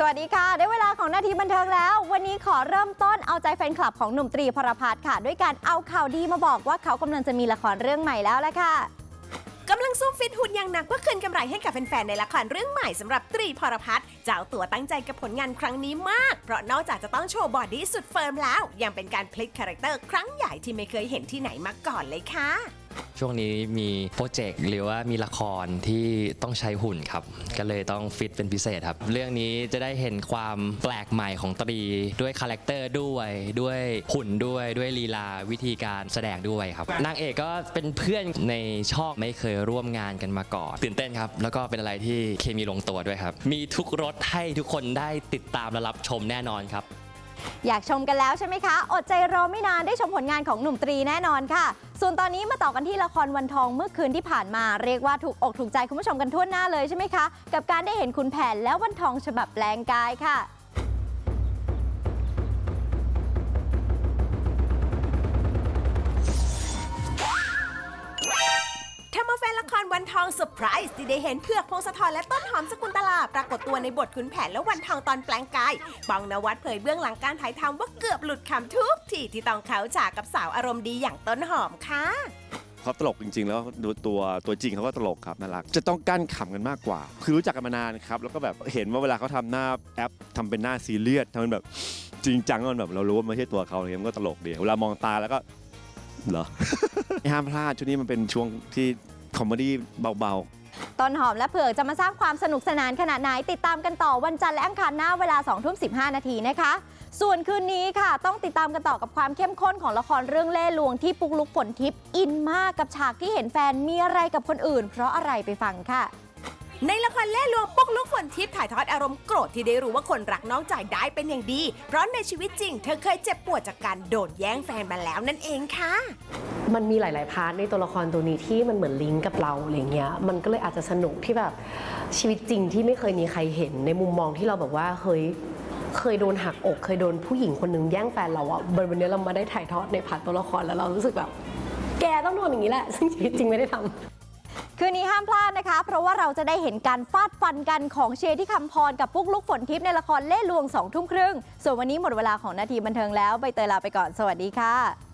สวัสดีค่ะ ได้เวลาของนาทีบันเทิงแล้ว วันนี้ขอเริ่มต้นเอาใจแฟนคลับของหนุ่มตรีพรพัฒน์ค่ะ ด้วยการเอาข่าวดีมาบอกว่าเขากำลังจะมีละครเรื่องใหม่แล้วละค่ะกำลังซุ่มฟิตหุ่นอย่างหนักเพื่อคืนกำไรให้กับแฟนๆในละครเรื่องใหม่สำหรับตรีพรพัฒน์เจ้าตัวตั้งใจกับผลงานครั้งนี้มาก เพราะนอกจากจะต้องโชว์บอดี้สุดเฟิร์มแล้ว ยังเป็นการพลิกคาแรคเตอร์ครั้งใหญ่ที่ไม่เคยเห็นที่ไหนมาก่อนเลยค่ะ ช่วงนี้มีโปรเจกต์หรือว่ามีละครที่ต้องใช้หุ่นครับ ก็เลยต้องฟิตเป็นพิเศษครับ เรื่องนี้จะได้เห็นความแปลกใหม่ของตรีด้วยคาแรคเตอร์ด้วยด้วยหุ่นด้วยด้วยลีลาวิธีการแสดงด้วยครับนางเอกก็เป็นเพื่อนในช่องไม่เคยร่วมงานกันมาก่อนตื่นเต้นครับ แล้วก็เป็นอะไรที่เคมีลงตัวด้วยครับ มีทุกรสให้ทุกคนได้ติดตามและรับชมแน่นอนครับ อยากชมกันแล้วใช่ไหมคะ อดใจรอไม่นานได้ชมผลงานของหนุ่มตรีแน่นอนค่ะ ส่วนตอนนี้มาต่อกันที่ละครวันทองเมื่อคืนที่ผ่านมาเรียกว่าถูกอกถูกใจคุณผู้ชมกันทั่วหน้าเลยใช่ไหมคะ กับการได้เห็นคุณแผนและวันทองฉบับแปลงกายค่ะ ครวันทองเซอร์ไพรส์ที่ได้เห็นเผือกพงศธรและต้นหอมสกุลตลาปรากฏตัวในบทขุนแผนและวันทองตอนแปลงกายบองนวัดเผยเบื้องหลังการถ่ายทำว่าเกือบหลุดคำทุกทีที่ต้องเขาฉากกับสาวอารมณ์ดีอย่างต้นหอมค่ะเขาตลกจริง ๆ แล้วดูตัวตัวจริงเขาก็ตลกครับน่ารัก จะต้องกั้นขำกันมากกว่า คือรู้จักกันมานานครับแล้วก็แบบเห็นว่าเวลาเขาทำหน้าแอปทำเป็นหน้าซีเรียสทำเป็นแบบจริงจังมันแบบเรารู้ว่าไม่ใช่ตัวเขาเลยมันก็ตลกดีเวลามองตาแล้วก็เหรอ ห้ามพลาดช่วงนี้มันเป็นช่วงที่ คอมเมดี้เบาๆต้นหอมและเผือกจะมาสร้างความสนุกสนานขนาดไหน ติดตามกันต่อวันจันทร์และอังคารหน้าเวลา2ทุ่ม15 นาทีนะคะ ส่วนคืนนี้ค่ะ ต้องติดตามกันต่อกับความเข้มข้นของละครเรื่องเล่ห์ลวงที่ปุกลุกฝนทิพย์อินมากกับฉากที่เห็นแฟนมีอะไรกับคนอื่น เพราะอะไรไปฟังค่ะ ในละครเล่หลวงปุ๊กลุกฝนทิพย์ถ่ายทอดอารมณ์โกรธที่ได้รู้ว่าคนรักน้องจ่ายได้เป็นอย่างดี เพราะในชีวิตจริง เธอเคยเจ็บปวดจากการโดนแย่งแฟนมาแล้วนั่นเองค่ะ มันมีหลาย ๆ พาร์ทในตัวละครตัวนี้ที่มันเหมือนลิงก์กับเราอะไรเงี้ย มันก็เลยอาจจะสนุกที่แบบชีวิตจริงที่ไม่เคยมีใครเห็นในมุมมองที่เราแบบว่าเฮ้ยเคยโดนหักอก เคยโดนผู้หญิงคนหนึ่งแย่งแฟนเราอะวันนี้เรามาได้ถ่ายทอดในพาร์ทตัวละครแล้วเรารู้สึกแบบ แกต้องโดนอย่างนี้แหละซึ่งชีวิตจริงไม่ได้ทำ คืนนี้ห้ามพลาดนะคะ เพราะว่าเราจะได้เห็นการฟาดฟันกันของเชยร์ที่คำพรกับปุ๊กลุกฝนทิพย์ในละครเล่ห์ลวงสองทุ่มครึ่งส่วนวันนี้หมดเวลาของนาทีบันเทิงแล้วใบเตยลาไปก่อนสวัสดีค่ะ